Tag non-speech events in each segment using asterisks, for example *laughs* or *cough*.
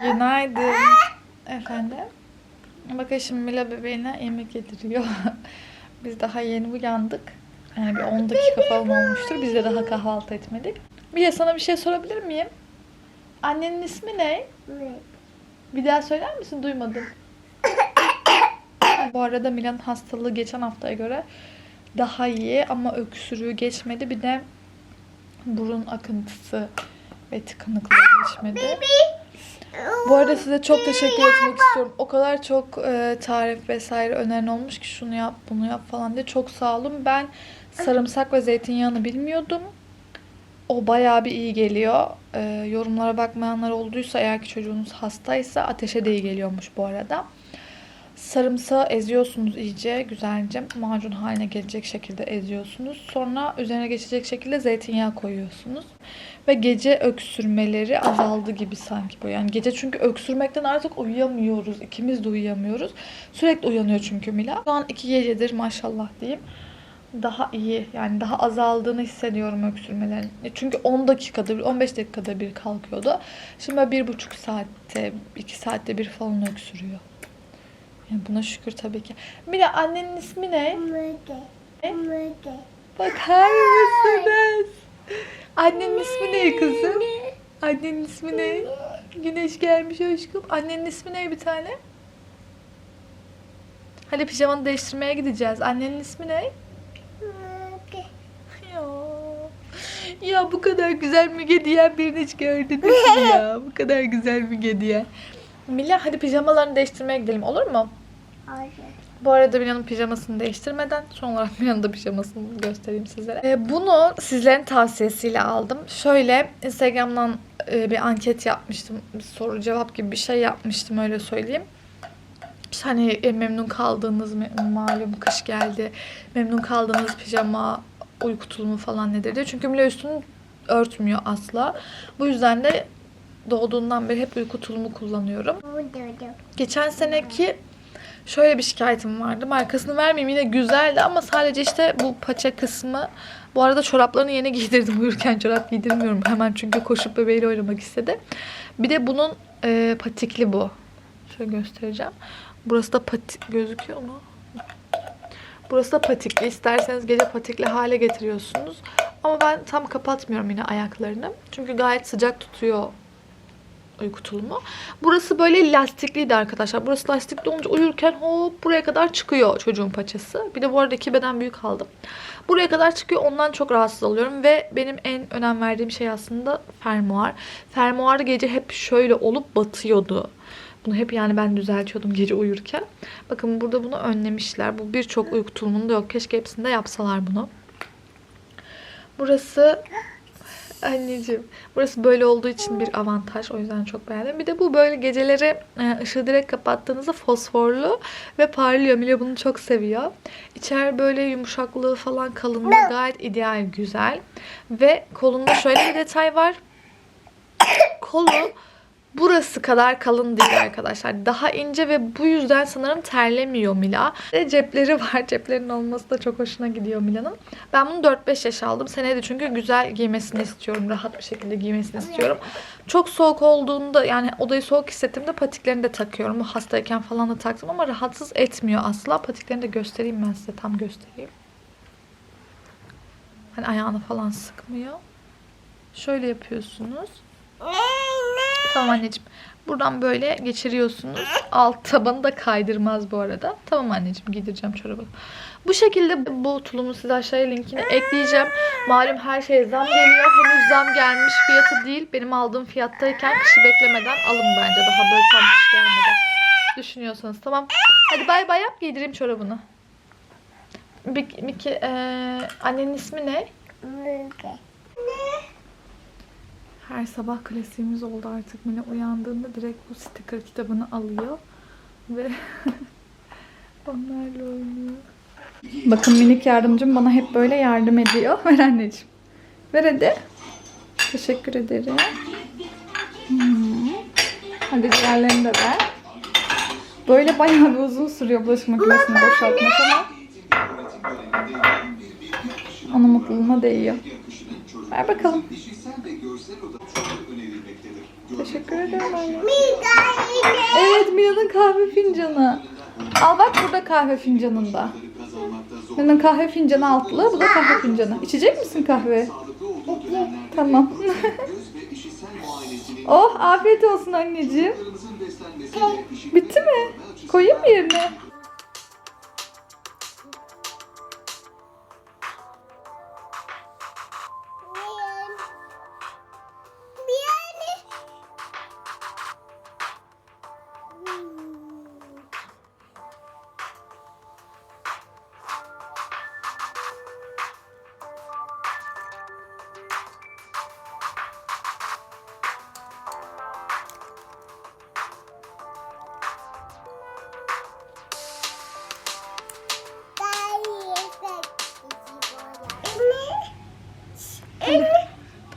Günaydın. Efendim? Bakın şimdi Mila bebeğine yemek yediriyor. *laughs* Biz daha yeni uyandık. Yani bir 10 dakika falan olmuştur. Biz de daha kahvaltı etmedik. Mila sana bir şey sorabilir miyim? Annenin ismi ne? Bir daha söyler misin? Duymadım. Bu arada Mila'nın hastalığı geçen haftaya göre daha iyi ama öksürüğü geçmedi. Bir de burun akıntısı ve tıkanıklığı geçmedi. Bu arada size çok teşekkür etmek istiyorum. O kadar çok e, tarif vesaire önerin olmuş ki şunu yap bunu yap falan diye. Çok sağ olun. Ben sarımsak ve zeytinyağını bilmiyordum. O bayağı bir iyi geliyor. E, yorumlara bakmayanlar olduysa eğer ki çocuğunuz hastaysa ateşe de iyi geliyormuş bu arada. Sarımsağı eziyorsunuz iyice güzelce macun haline gelecek şekilde eziyorsunuz. Sonra üzerine geçecek şekilde zeytinyağı koyuyorsunuz. Ve gece öksürmeleri azaldı gibi sanki böyle. Yani gece çünkü öksürmekten artık uyuyamıyoruz. İkimiz de uyuyamıyoruz. Sürekli uyanıyor çünkü Mila. Şu an iki gecedir maşallah diyeyim. Daha iyi yani daha azaldığını hissediyorum öksürmelerin. E Çünkü 10 dakikada bir 15 dakikada bir kalkıyordu. Şimdi böyle bir buçuk saatte, iki saatte bir falan öksürüyor. Yani buna şükür tabii ki. Mila annenin ismi ne? Bakar mısınız? Annenin ismi ne kızım? Annenin ismi ne? Güneş gelmiş aşkım. Annenin ismi ne bir tane? Hadi pijamanı değiştirmeye gideceğiz. Annenin ismi ne? Ya. Ya bu kadar güzel Müge diyen birini hiç gördünüz mü *laughs* ya? Bu kadar güzel Müge diyen. Mila hadi pijamalarını değiştirmeye gidelim olur mu? Bu arada Mila'nın pijamasını değiştirmeden son olarak *laughs* Mila'nın da pijamasını göstereyim sizlere. Ee, bunu sizlerin tavsiyesiyle aldım. Şöyle Instagram'dan e, bir anket yapmıştım. Bir soru cevap gibi bir şey yapmıştım öyle söyleyeyim. İşte hani e, memnun kaldığınız malum kış geldi. Memnun kaldığınız pijama uyku tulumu falan nedir diye. Çünkü Mila üstünü örtmüyor asla. Bu yüzden de doğduğundan beri hep uyku tulumu kullanıyorum. Geçen seneki şöyle bir şikayetim vardı. Markasını vermeyeyim yine güzeldi ama sadece işte bu paça kısmı. Bu arada çoraplarını yeni giydirdim. *laughs* Uyurken çorap giydirmiyorum hemen çünkü koşup bebeğiyle oynamak istedi. Bir de bunun e, patikli bu. Şöyle göstereceğim. Burası da patik gözüküyor mu? Burası da patikli. İsterseniz gece patikli hale getiriyorsunuz. Ama ben tam kapatmıyorum yine ayaklarını. Çünkü gayet sıcak tutuyor uyku tulumu. Burası böyle lastikliydi arkadaşlar. Burası lastikli olunca uyurken hop buraya kadar çıkıyor çocuğun paçası. Bir de bu arada iki beden büyük aldım. Buraya kadar çıkıyor. Ondan çok rahatsız oluyorum. Ve benim en önem verdiğim şey aslında fermuar. Fermuar gece hep şöyle olup batıyordu. Bunu hep yani ben düzeltiyordum gece uyurken. Bakın burada bunu önlemişler. Bu birçok uyku tulumunda yok. Keşke hepsinde yapsalar bunu. Burası Anneciğim. Burası böyle olduğu için bir avantaj. O yüzden çok beğendim. Bir de bu böyle geceleri e, ışığı direkt kapattığınızda fosforlu ve parlıyor. Mila bunu çok seviyor. İçer böyle yumuşaklığı falan kalınlığı gayet ideal, güzel. Ve kolunda şöyle bir detay var. Kolu burası kadar kalın değil arkadaşlar. Daha ince ve bu yüzden sanırım terlemiyor Mila. Ve cepleri var. *laughs* Ceplerin olması da çok hoşuna gidiyor Mila'nın. Ben bunu 4-5 yaş aldım. Seneye çünkü güzel giymesini istiyorum. Rahat bir şekilde giymesini istiyorum. Çok soğuk olduğunda yani odayı soğuk hissettiğimde patiklerini de takıyorum. Bu hastayken falan da taktım ama rahatsız etmiyor asla. Patiklerini de göstereyim ben size. Tam göstereyim. Hani ayağını falan sıkmıyor. Şöyle yapıyorsunuz. Tamam anneciğim. Buradan böyle geçiriyorsunuz. Alt tabanı da kaydırmaz bu arada. Tamam anneciğim giydireceğim çorabı. Bu şekilde bu tulumu size aşağıya linkini ekleyeceğim. Malum her şeye zam geliyor. Henüz zam gelmiş fiyatı değil. Benim aldığım fiyattayken kışı beklemeden alın bence. Daha böyle tam kış gelmeden. Düşünüyorsanız tamam. Hadi bay bay yap giydireyim çorabını. Miki, Miki eee, annenin ismi ne? Her sabah klasiğimiz oldu artık. Mine uyandığında direkt bu sticker kitabını alıyor. Ve *laughs* onlarla oynuyor. Bakın minik yardımcım bana hep böyle yardım ediyor. *laughs* Ver anneciğim. Ver hadi. Teşekkür ederim. Hmm. Hadi diğerlerini de ver. Böyle bayağı bir uzun sürüyor bulaşık makinesini boşaltmak ama onun mutluluğuna değiyor. Ver bakalım. Teşekkür ederim anne. Evet Mila'nın kahve fincanı. Al bak burada kahve fincanında. Mila'nın kahve fincanı altlı. Bu da kahve fincanı. İçecek misin kahve? Tamam. *laughs* *laughs* oh afiyet olsun anneciğim. Bitti mi? Koyayım mı yerine?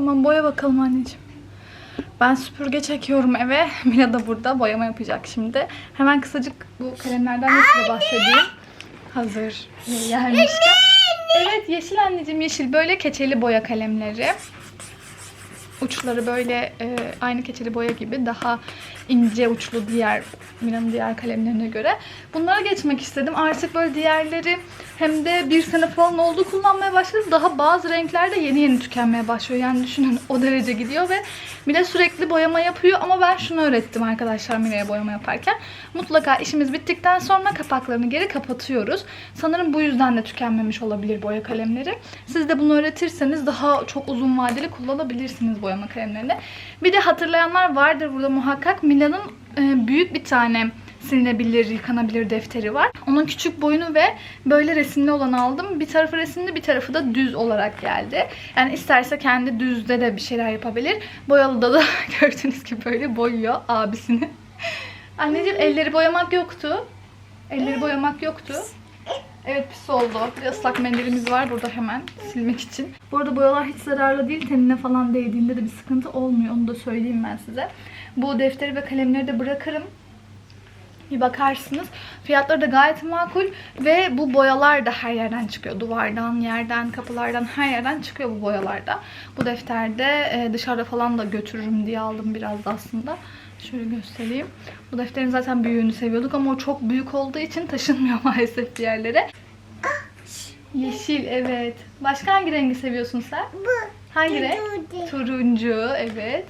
Tamam boya bakalım anneciğim. Ben süpürge çekiyorum eve. *laughs* Mila da burada boyama yapacak şimdi. Hemen kısacık bu kalemlerden de size bahsedeyim. Hazır gelmişken. Evet yeşil anneciğim yeşil. Böyle keçeli boya kalemleri. Uçları böyle e, aynı keçeli boya gibi daha ince uçlu diğer Mila'nın diğer kalemlerine göre. Bunlara geçmek istedim. Artık böyle diğerleri hem de bir sene falan oldu kullanmaya başladı. Daha bazı renkler de yeni yeni tükenmeye başlıyor. Yani düşünün o derece gidiyor ve Mila sürekli boyama yapıyor ama ben şunu öğrettim arkadaşlar Mila'ya boyama yaparken. Mutlaka işimiz bittikten sonra kapaklarını geri kapatıyoruz. Sanırım bu yüzden de tükenmemiş olabilir boya kalemleri. Siz de bunu öğretirseniz daha çok uzun vadeli kullanabilirsiniz boyama kalemlerini. Bir de hatırlayanlar vardır burada muhakkak. Mila'nın e, büyük bir tane silinebilir, yıkanabilir defteri var. Onun küçük boyunu ve böyle resimli olanı aldım. Bir tarafı resimli, bir tarafı da düz olarak geldi. Yani isterse kendi düzde de bir şeyler yapabilir. Boyalıda da *laughs* gördüğünüz gibi böyle boyuyor abisini. *laughs* Anneciğim elleri boyamak yoktu. Elleri boyamak yoktu. Evet pis oldu. Bir ıslak mendilimiz var burada hemen silmek için. Bu arada boyalar hiç zararlı değil. Tenine falan değdiğinde de bir sıkıntı olmuyor. Onu da söyleyeyim ben size. Bu defteri ve kalemleri de bırakırım. Bir bakarsınız. Fiyatları da gayet makul ve bu boyalar da her yerden çıkıyor. Duvardan, yerden, kapılardan her yerden çıkıyor bu boyalarda. Bu defterde e, dışarıda falan da götürürüm diye aldım biraz da aslında. Şöyle göstereyim. Bu defterin zaten büyüğünü seviyorduk ama o çok büyük olduğu için taşınmıyor *laughs* maalesef bir yerlere. Yeşil evet. Başka hangi rengi seviyorsun sen? Bu. Hangi renk? Turuncu evet.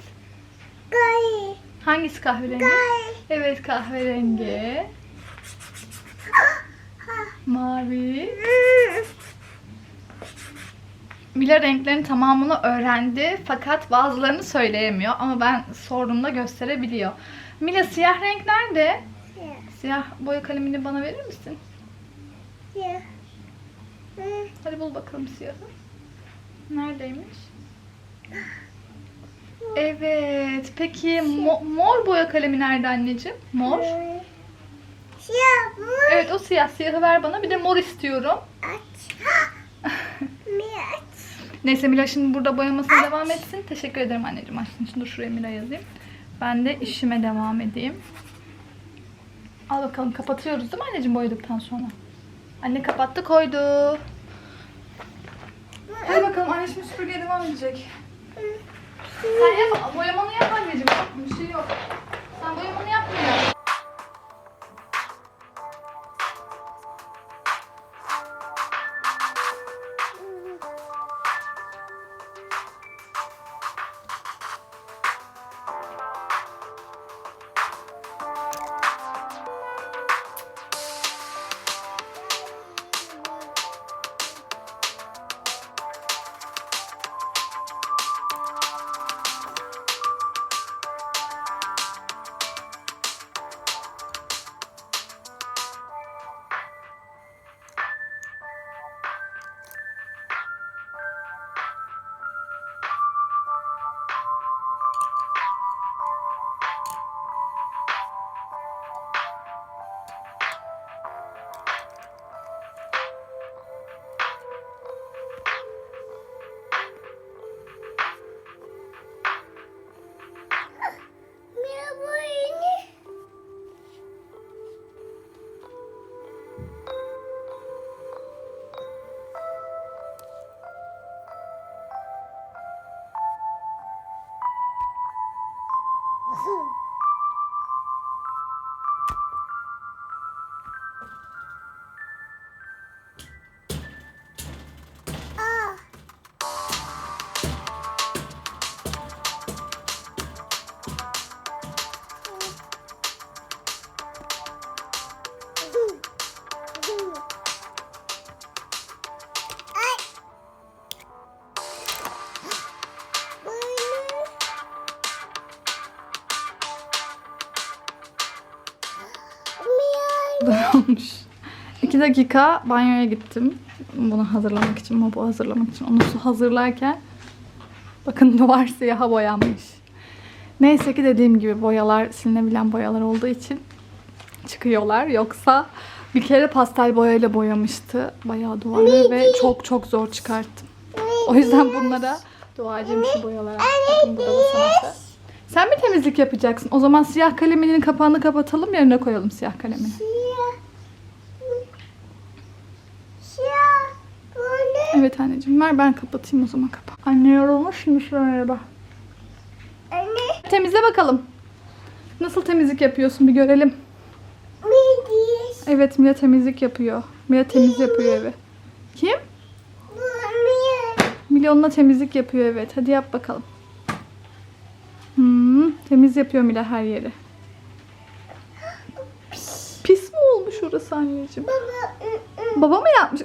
Gayet. Hangisi kahverengi? Evet kahverengi. Mavi. Mila renklerin tamamını öğrendi fakat bazılarını söyleyemiyor ama ben sorduğumda gösterebiliyor. Mila siyah renk nerede? Siyah boya kalemini bana verir misin? Siyah. Hadi bul bakalım siyahı. Neredeymiş? Evet. Peki mo- mor boya kalemi nerede anneciğim? Mor. Siyah mı? Evet o siyah. Siyahı ver bana. Bir de mor istiyorum. Aç. *laughs* Mi aç? Neyse Mila şimdi burada boyamasına devam etsin. Teşekkür ederim anneciğim. Açtığın için dur şuraya Mila yazayım. Ben de işime devam edeyim. Al bakalım kapatıyoruz değil mi anneciğim boyadıktan sonra? Anne kapattı koydu. Hadi bakalım anne şimdi süpürgeye devam edecek. Sen yap, boyamanı yap anneciğim. Bir şey yok. Sen boyamanı yapmıyor. güzel olmuş. İki dakika banyoya gittim. Bunu hazırlamak için, mobu hazırlamak için. Onu su hazırlarken bakın *laughs* duvar siyaha boyanmış. Neyse ki dediğim gibi boyalar silinebilen boyalar olduğu için çıkıyorlar. Yoksa bir kere pastel boyayla boyamıştı bayağı duvarı ve çok çok zor çıkarttım. O yüzden bunlara duacım şu boyalara. Bakın burada da sanatı. Sen mi temizlik yapacaksın? O zaman siyah kaleminin kapağını kapatalım yerine koyalım siyah kalemini. Siyah. Bu ne? Evet anneciğim ver ben kapatayım o zaman kapağı. Anne yorulmuş şimdi şuraya bak. Anne. Temizle bakalım. Nasıl temizlik yapıyorsun bir görelim. Midye. Evet Mila temizlik yapıyor. Mila temiz yapıyor evi. Kim? Mila onunla temizlik yapıyor evet. Hadi yap bakalım. Hmm, temiz yapıyor Mila her yeri. Pis mi olmuş orası anneciğim? Baba. Baba mı yapmış?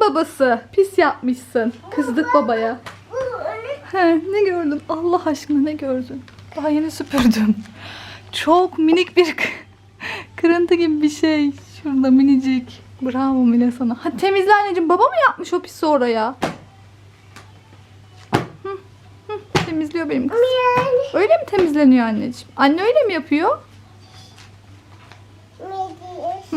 Babası. Pis yapmışsın. Kızdık babaya. He, ne gördün? Allah aşkına ne gördün? Daha yeni süpürdüm. Çok minik bir kırıntı gibi bir şey. Şurada minicik. Bravo Mine sana. Hadi temizle anneciğim. Baba mı yapmış o pisi oraya? Hı, hı, temizliyor benim kızım. Öyle mi temizleniyor anneciğim? Anne öyle mi yapıyor?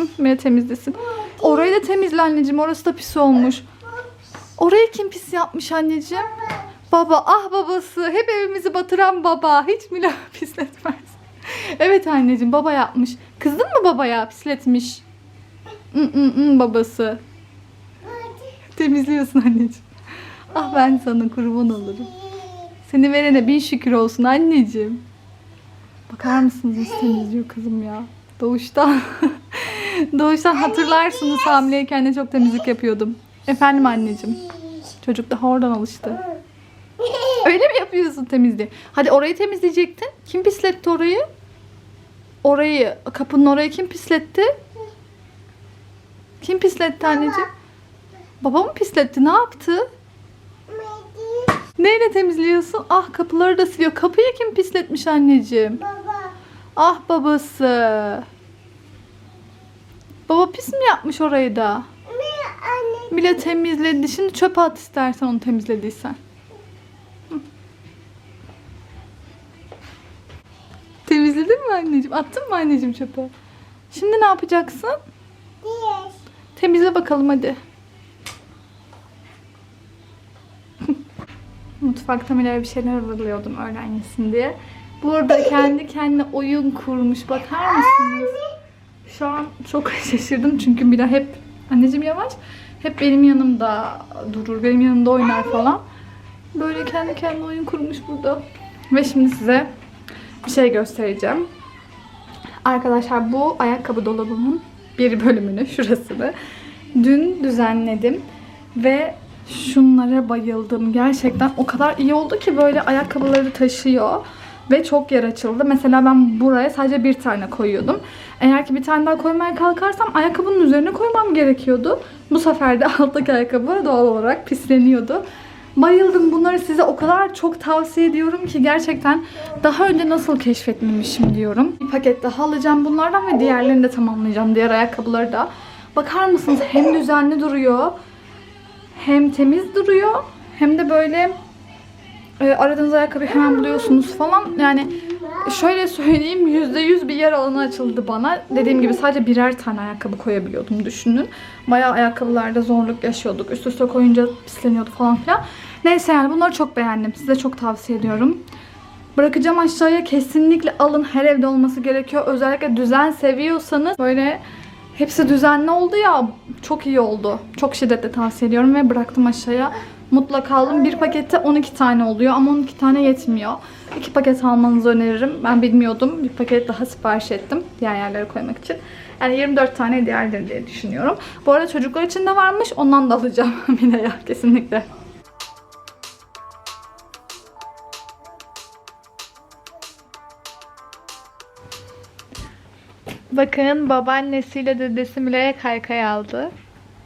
Hı, Mine temizlesin. Orayı da temizle anneciğim. Orası da pis olmuş. Orayı kim pis yapmış anneciğim? Baba ah babası hep evimizi batıran baba hiç mi laf *laughs* pisletmez. Evet anneciğim baba yapmış. Kızdın mı babaya pisletmiş? Mm, babası. Temizliyorsun anneciğim. Ah ben sana kurban olurum. Seni verene bin şükür olsun anneciğim. Bakar mısınız nasıl temizliyor kızım ya. Doğuştan. *laughs* Doğuştan hatırlarsınız hamileyken de çok temizlik yapıyordum. Efendim anneciğim. Çocuk daha oradan alıştı. Öyle mi yapıyorsun temizliği? Hadi orayı temizleyecektin. Kim pisletti orayı? Orayı, kapının orayı kim pisletti? Kim pisletti anneciğim? Baba mı pisletti? Ne yaptı? Neyle temizliyorsun? Ah kapıları da siliyor. Kapıyı kim pisletmiş anneciğim? Baba. Ah babası. Baba pis mi yapmış orayı da? Bile temizledi. Şimdi çöpe at istersen onu temizlediysen. Temizledin mi anneciğim? Attın mı anneciğim çöpe? Şimdi ne yapacaksın? Diğer. Temizle bakalım hadi. *laughs* Mutfakta Mila'ya bir şeyler hazırlıyordum öğlen yesin diye. Burada kendi kendine oyun kurmuş. Bakar mısınız? Şu an çok *laughs* şaşırdım çünkü Mila hep anneciğim yavaş hep benim yanımda durur, benim yanımda oynar falan. Böyle kendi kendine oyun kurmuş burada. Ve şimdi size bir şey göstereceğim. Arkadaşlar bu ayakkabı dolabımın bir bölümünü, *laughs* şurasını dün düzenledim ve şunlara bayıldım. Gerçekten o kadar iyi oldu ki böyle ayakkabıları taşıyor ve çok yer açıldı. Mesela ben buraya sadece bir tane koyuyordum. Eğer ki bir tane daha koymaya kalkarsam ayakkabının üzerine koymam gerekiyordu. Bu sefer de *laughs* alttaki ayakkabı doğal olarak pisleniyordu. Bayıldım. Bunları size o kadar çok tavsiye ediyorum ki gerçekten daha önce nasıl keşfetmemişim diyorum. Bir paket daha alacağım bunlardan ve diğerlerini de tamamlayacağım. Diğer ayakkabıları da. Bakar mısınız? Hem düzenli duruyor. Hem temiz duruyor. Hem de böyle e, aradığınız ayakkabıyı hemen buluyorsunuz falan. Yani şöyle söyleyeyim %100 bir yer alanı açıldı bana. Dediğim gibi sadece birer tane ayakkabı koyabiliyordum düşünün. Bayağı ayakkabılarda zorluk yaşıyorduk. Üst üste koyunca pisleniyordu falan filan. Neyse yani bunları çok beğendim. Size çok tavsiye ediyorum. Bırakacağım aşağıya kesinlikle alın. Her evde olması gerekiyor. Özellikle düzen seviyorsanız böyle hepsi düzenli oldu ya çok iyi oldu. Çok şiddetle tavsiye ediyorum ve bıraktım aşağıya. Mutlaka alın. Bir pakette 12 tane oluyor ama 12 tane yetmiyor. İki paket almanızı öneririm. Ben bilmiyordum. Bir paket daha sipariş ettim. Diğer yerlere koymak için. Yani 24 tane diğerleri diye düşünüyorum. Bu arada çocuklar için de varmış. Ondan da alacağım *laughs* Mine'ye kesinlikle. Bakın babaannesiyle dedesi Mile'ye kaykay aldı.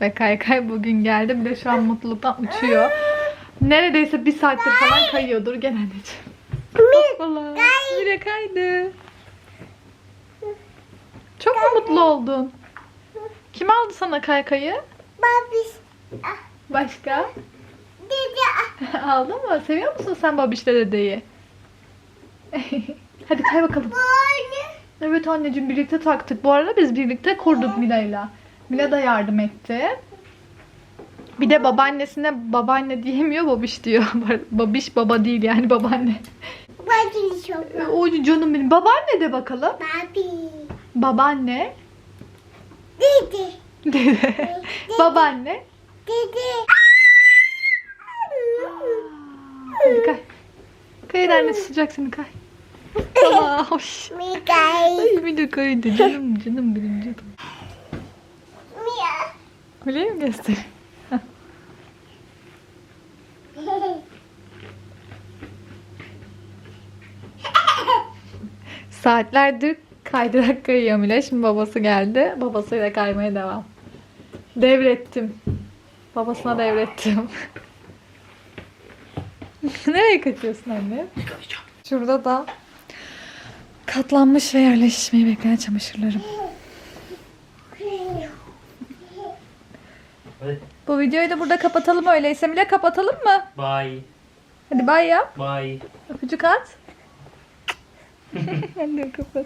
Ve kaykay bugün geldi. Bir de şu an mutluluktan uçuyor. Neredeyse bir saattir falan kayıyordur. Gel anneciğim. Hoppala. Mile kaydı. Çok mu mutlu oldun? Kim aldı sana kaykayı? Babiş. Başka? Dede. *laughs* Aldın mı? Seviyor musun sen babişle dedeyi? *laughs* Hadi kay bakalım. Evet anneciğim birlikte taktık. Bu arada biz birlikte kurduk Mila'yla. Mila da yardım etti. Bir de babaannesine babaanne diyemiyor babiş diyor. *laughs* babiş baba değil yani babaanne. O canım benim. Babaanne de bakalım. Babi. Babaanne. Dede. Dede. babaanne. Dede. Hadi kay. Kay annesi sıcak seni kay. Aa, hoş. Mikay. Ay bir de kaydı canım canım benim canım. Öyle mi göster? Saatlerdir kaydırak kayıyor Mila. Şimdi babası geldi. Babasıyla kaymaya devam. Devrettim. Babasına devrettim. *laughs* Nereye kaçıyorsun anne? Şurada da katlanmış ve yerleşmeyi bekleyen çamaşırlarım. Hadi. Bu videoyu da burada kapatalım öyleyse. Mila kapatalım mı? Bye. Hadi bay yap. Bye. Öpücük at. *laughs* Hadi kapat.